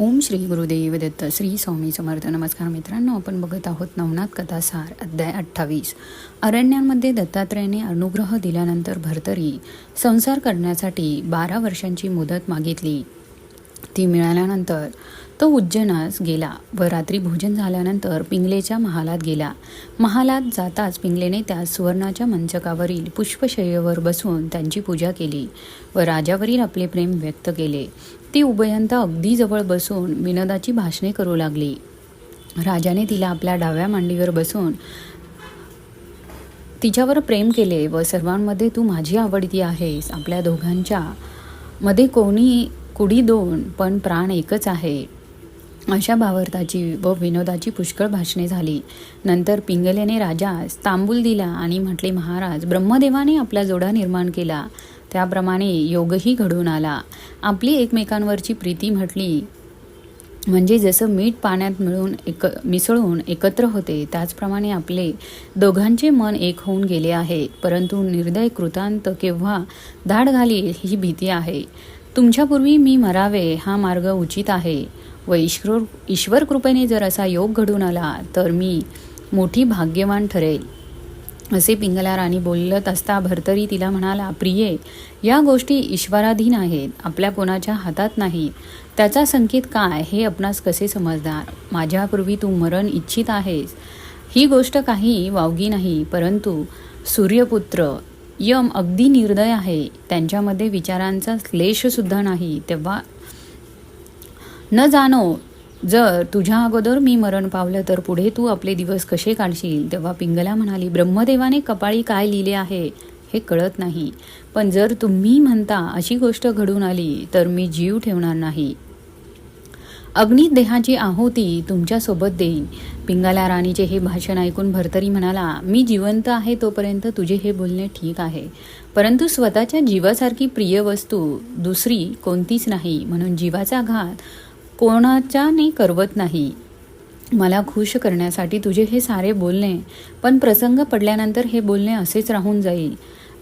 ओम श्री गुरुदेव दत्त श्री स्वामी समर्थ. नमस्कार मित्रांनो आपण बघत आहोत नवनाथ कथासार अध्याय अठ्ठावीस. अरण्यांमध्ये दत्तात्रयाने अनुग्रह दिल्यानंतर भरतरी संसार करण्यासाठी बारा वर्षांची मुदत मागितली. ती मिळाल्यानंतर तो उज्जैनास गेला व रात्री भोजन झाल्यानंतर पिंगलेच्या महालात गेला. महालात जाताच पिंगलेने त्या सुवर्णाच्या मंचकावरील पुष्पशय्येवर बसून त्यांची पूजा केली व राजावरील आपले प्रेम व्यक्त केले. ती उभयंत अगदी जवळ बसून विनोदाची भाषणे करू लागली. राजाने तिला आपल्या डाव्या मांडीवर बसून तिच्यावर प्रेम केले व सर्वांमध्ये तू माझी आवडती आहेस. आपल्या दोघांच्या मध्ये कोणी कुडी दोन पण प्राण एकच आहे. अशा भावार्थाची व विनोदाची पुष्कळ भाषणे झाली. नंतर पिंगलेने राजास तांबूल दिला आणि म्हटले महाराज ब्रह्मदेवाने आपला जोडा निर्माण केला. त्याप्रमाणे योगही घडून आला. आपली एकमेकांवरची प्रीती म्हटली म्हणजे जसं मीठ पाण्यात मिळून एक मिसळून एकत्र होते त्याचप्रमाणे आपले दोघांचे मन एक होऊन गेले आहे. परंतु निर्दय कृतांत केव्हा धाड घालील ही भीती आहे. तुमच्यापूर्वी मी मरावे हा मार्ग उचित आहे. व ईश्वर ईश्वर कृपेने जर असा योग घडून आला तर मी मोठी भाग्यवान ठरेल. असे पिंगला राणी बोलत असता भरतरी तिला म्हणाला प्रिये या गोष्टी ईश्वराधीन आहेत आपल्या कोणाच्या हातात नाही. त्याचा संकेत काय हे आपणास कसे समजणार? माझ्यापूर्वी तू मरण इच्छित आहेस. ही गोष्ट काही वावगी नाही परंतु सूर्यपुत्र यम अगदी निर्दय आहे. त्यांच्यामध्ये विचारांचा क्लेशसुद्धा नाही. तेव्हा न जाणो जर तुझ्या अगोदर मी मरण पावलं तर पुढे तू आपले दिवस कसे काढशील? तेव्हा पिंगला म्हणाली ब्रह्मदेवाने कपाळी काय लिहिले आहे हे कळत नाही. पण जर तुम्ही म्हणता अशी गोष्ट घडून आली तर मी जीव ठेवणार नाही. अग्नित देहाची आहुती तुमच्यासोबत देईन. पिंगाला राणीचे हे भाषण ऐकून भरतरी म्हणाला मी जिवंत आहे तोपर्यंत तुझे हे बोलणे ठीक आहे. परंतु स्वतःच्या जीवासारखी प्रिय वस्तू दुसरी कोणतीच नाही. म्हणून जीवाचा घात कोणाच्याने करवत नाही. मला खुश करण्यासाठी तुझे हे सारे बोलणे पण प्रसंग पडल्यानंतर हे बोलणे असेच राहून जाईल.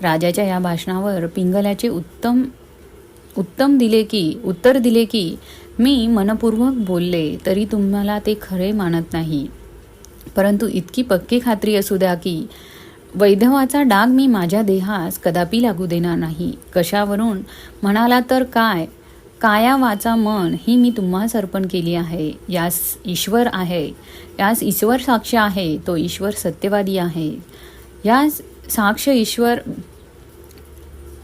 राजाच्या या भाषणावर पिंगल्याचे उत्तम उत्तम दिले की उत्तर दिले की मी मनपूर्वक बोलले तरी तुम्हाला ते खरे मानत नाही. परंतु इतकी पक्की खात्री असू द्या की वैधवाचा डाग मी माझ्या देहास कदापि लागू देणार नाही. कशावरून? म्हणाला तर काय? काया वाचा मन ही मी तुम्हास अर्पण केली आहे. यास ईश्वर आहे. यास ईश्वर साक्ष आहे. तो ईश्वर सत्यवादी आहे. यास साक्ष ईश्वर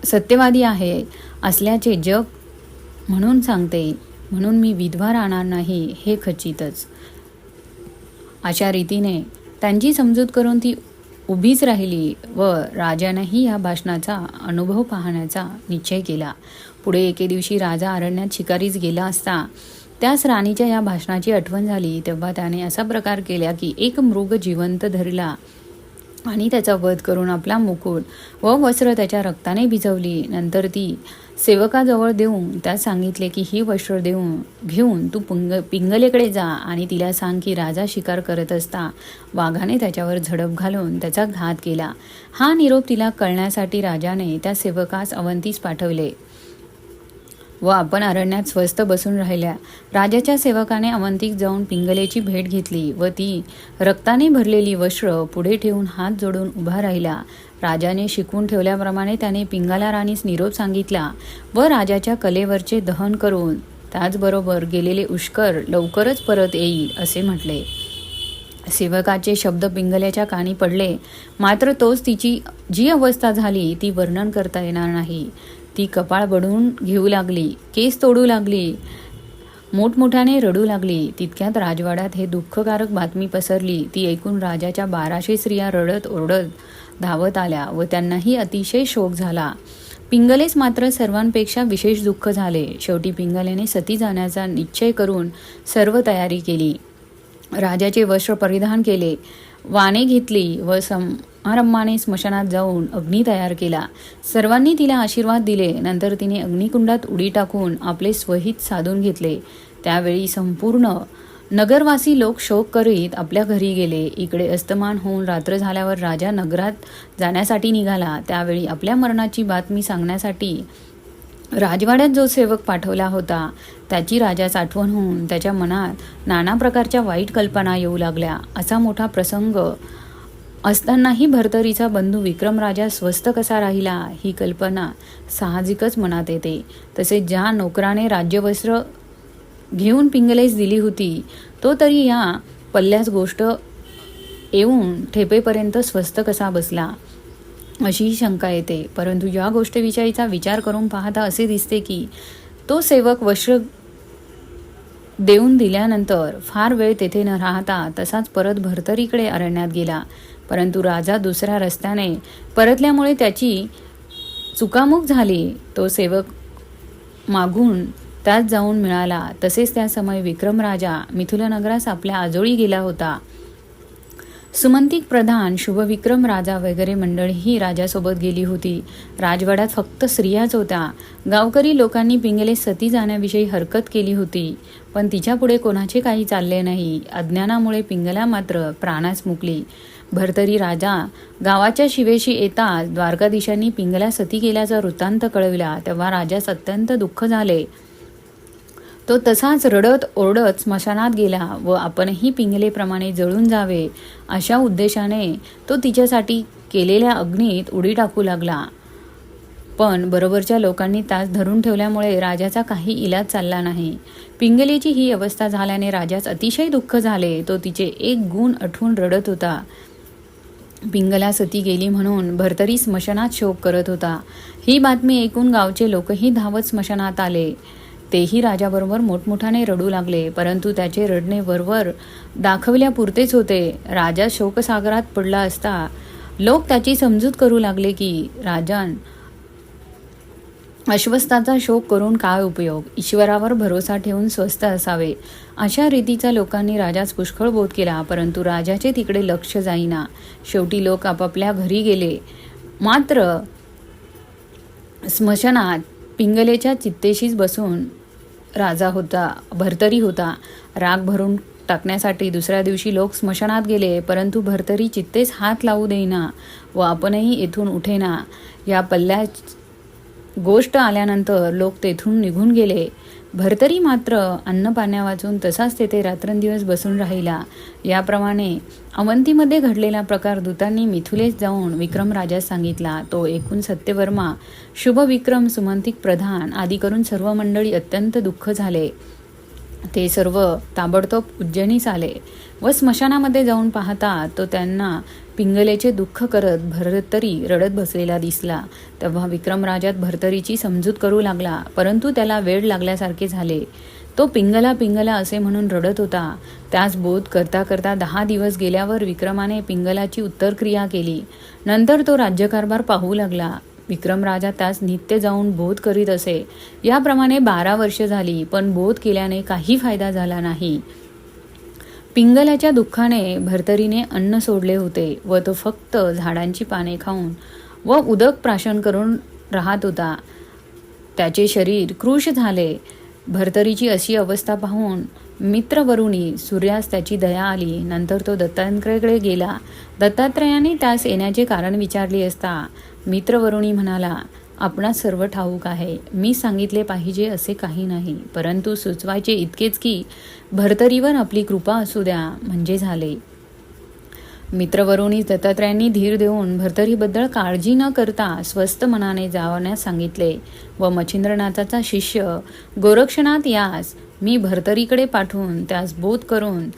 सत्यवादी आहे असल्याचे जग म्हणून सांगते. म्हणून मी विधवा राहणार नाही हे खचितच. अशा रीतीने त्यांची समजूत करून ती उभीच राहिली व राजानेही या भाषणाचा अनुभव पाहण्याचा निश्चय केला. पुढे एके दिवशी राजा अरण्यात शिकारीच गेला असता. त्यास राणीच्या या भाषणाची आठवण झाली. तेव्हा त्याने असा प्रकार केला की एक मृग जिवंत धरला आणि त्याचा वध करून आपला मुकुट व वस्त्र त्याच्या रक्ताने भिजवली. नंतर ती सेवकाजवळ देऊन त्यास सांगितले की ही वस्त्र देऊन घेऊन तू पुंग पिंगलेकडे जा आणि तिला सांग की राजा शिकार करत असता वाघाने त्याच्यावर झडप घालून त्याचा घात केला. हा निरोप तिला कळण्यासाठी राजाने त्या सेवकास अवंतीस पाठवले. व आपण अरण्यात स्वस्त बसून राहिल्या. राजाच्या सेवकाने अवंतीक जाऊन पिंगलेची भेट घेतली व ती रक्ताने भरलेली वस्त्र पुढे ठेवून हात जोडून उभा राहिला. राजाने शिकवून ठेवल्याप्रमाणे त्याने पिंगाला राणीस निरोप सांगितला व राजाच्या कलेवरचे दहन करून त्याचबरोबर गेलेले उष्कर लवकरच परत येईल असे म्हटले. सेवकाचे शब्द पिंगल्याच्या कानी पडले. मात्र तोच तिची जी अवस्था झाली ती वर्णन करता येणार नाही. ती कपाळ बडून घेऊ लागली केस तोडू लागली मोठमोठ्याने रडू लागली. तितक्यात राजवाड्यात हे दुःखकारक बातमी पसरली. ती ऐकून राजाच्या बाराशे स्त्रिया रडत ओरडत धावत आल्या व त्यांनाही अतिशय शोक झाला. पिंगलेस मात्र सर्वांपेक्षा विशेष दुःख झाले. शेवटी पिंगलेने सती जाण्याचा निश्चय करून सर्व तयारी केली. राजाचे वस्त्र परिधान केले. वाने घेतली व समारंभाने स्मशानात जाऊन अग्नी तयार केला. सर्वांनी तिला आशीर्वाद दिले. नंतर तिने अग्निकुंडात उडी टाकून आपले स्वहित साधून घेतले. त्यावेळी संपूर्ण नगरवासी लोक शोक करीत आपल्या घरी गेले. इकडे अस्तमान होऊन रात्र झाल्यावर राजा नगरात जाण्यासाठी निघाला. त्यावेळी आपल्या मरणाची बातमी सांगण्यासाठी राजवाड्यात जो सेवक पाठवला होता त्याची राजास आठवण होऊन त्याच्या मनात नाना प्रकारच्या वाईट कल्पना येऊ लागल्या. असा मोठा प्रसंग असतानाही भरतरीचा बंधू विक्रम राजा स्वस्थ कसा राहिला ही कल्पना साहजिकच मनात येते. तसेच ज्या नोकराने राज्यवस्त्र घेऊन पिंगलेस दिली होती तो तरी या पल्ल्यास गोष्ट येऊन ठेपेपर्यंत स्वस्त कसा बसला. अशी शंका येते. परंतु या गोष्टीविषयीचा विचार करून पाहता असे दिसते की तो सेवक वस्त्र देऊन दिल्यानंतर फार वेळ तेथे न राहता तसाच परत भरतरीकडे अरण्यात गेला. परंतु राजा दुसऱ्या रस्त्याने परतल्यामुळे त्याची चुकामुक झाली. तो सेवक मागून त्यात जाऊन मिळाला. तसेच त्या समय विक्रम राजा मिथुलनगरास आपल्या आजोळी गेला होता. सुमंतिक प्रधान शुभविक्रम राजा वगैरे मंडळीही राजासोबत गेली होती. राजवाड्यात फक्त स्त्रियाच होत्या. गावकरी लोकांनी पिंगले सती जाण्याविषयी हरकत केली होती. पण तिच्यापुढे कोणाचे काही चालले नाही. अज्ञानामुळे पिंगला मात्र प्राणास मुकली. भरतरी राजा गावाच्या शिवेशी येताच द्वारकाधीशांनी पिंगला सती केल्याचा वृत्तांत कळविला तेव्हा राजास अत्यंत दुःख झाले. तो तसाच रडत ओरडत स्मशानात गेला व आपणही पिंगलेप्रमाणे जळून जावे अशा उद्देशाने तो तिच्यासाठी केलेल्या अग्नीत उडी टाकू लागला. पण बरोबरच्या लोकांनी तास धरून ठेवल्यामुळे राजाचा काही इलाज चालला नाही. पिंगलेची ही अवस्था झाल्याने राजास अतिशय दुःख झाले. तो तिचे एक गुण आठवून रडत होता. पिंगला सती गेली म्हणून भरतरी स्मशानात शोक करत होता. ही बातमी ऐकून गावचे लोकही धावत स्मशानात आले. तेही राजाबरोबर मोठमोठाने रडू लागले परंतु त्याचे रडणे वरवर दाखवल्यापुरतेच होते. राजा शोकसागरात पडला असता लोक त्याची समजूत करू लागले की राजान अश्वस्थाचा शोक करून काय उपयोग? ईश्वरावर भरोसा ठेवून स्वस्थ असावे. अशा रीतीचा लोकांनी राजास पुष्कळ बोध केला परंतु राजाचे तिकडे लक्ष जाईना. शेवटी लोक आपापल्या घरी गेले. मात्र स्मशानात पिंगलेच्या चित्तेशीच बसून राजा होता भरतरी होता. राग भरून टाकण्यासाठी दुसऱ्या दिवशी लोक स्मशानात गेले परंतु भरतरी चित्तेच हात लावू देईना व आपणही येथून उठेना. या पल्ल्या गोष्ट आल्यानंतर लोक तेथून निघून गेले. भरतरी मात्र अन्नपाण्या वाचून तसाच तेथे रात्रंदिवस बसून राहिला. याप्रमाणे अवंतीमध्ये घडलेला प्रकार दूतांनी मिथुलेस जाऊन विक्रम राजास सांगितला. तो एकूण सत्यवर्मा शुभविक्रम सुमंतिक प्रधान आदी करून सर्व मंडळी अत्यंत दुःख झाले. ते सर्व ताबडतोब उज्जैनीस आले व स्मशानामध्ये जाऊन पाहता तो त्यांना पिंगलेचे दुःख करत भरतरी रडत बसलेला दिसला. तेव्हा विक्रमराजात भरतरीची समजूत करू लागला परंतु त्याला वेळ लागल्यासारखे झाले. तो पिंगला पिंगला असे म्हणून रडत होता. त्यास बोध करता करता दहा दिवस गेल्यावर विक्रमाने पिंगलाची उत्तरक्रिया केली. नंतर तो राज्यकारभार पाहू लागला. विक्रमराजा त्यास नित्य जाऊन बोध करीत असे. याप्रमाणे बारा वर्ष झाली पण बोध केल्याने काही फायदा झाला नाही. पिंगलाच्या दुःखाने भरतरीने अन्न सोडले होते व तो फक्त झाडांची पाने खाऊन व उदक प्राशन करून राहत होता. त्याचे शरीर कृश झाले. भरतरीची अशी अवस्था पाहून मित्रवरुणी सूर्यास त्याची दया आली. नंतर तो दत्तात्रयाकडे गेला. दत्तात्रयाने त्यास येण्याचे कारण विचारले असता मित्रवरुणी म्हणाला आपणास सर्व ठाऊक आहे. मी सांगितले पाहिजे असे काही नाही. परंतु सुचवायचे इतकेच की भरतरीवर आपली कृपा असू द्या म्हणजे झाले. मित्रवरुणी दत्तात्रयांनी धीर देऊन भरतरीबद्दल काळजी न करता स्वस्थ मनाने जावण्यास सांगितले व मच्छिंद्रनाथाचा शिष्य गोरक्षनाथ यास मी भरतरीकडे पाठवून त्यास बोध करून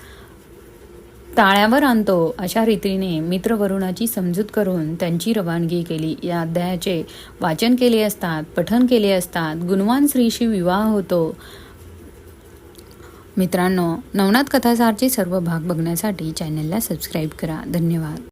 ताळ्यावर आणतो. अशा रीतीने मित्रवरुणाची समजूत करून त्यांची रवानगी केली. या अध्यायाचे वाचन केले असतात पठन केले असतात. गुणवान स्त्रीशी विवाह होतो. मित्रांनो नवनाथ कथासारचे सर्व भाग बघण्यासाठी चॅनलला सबस्क्राईब करा. धन्यवाद.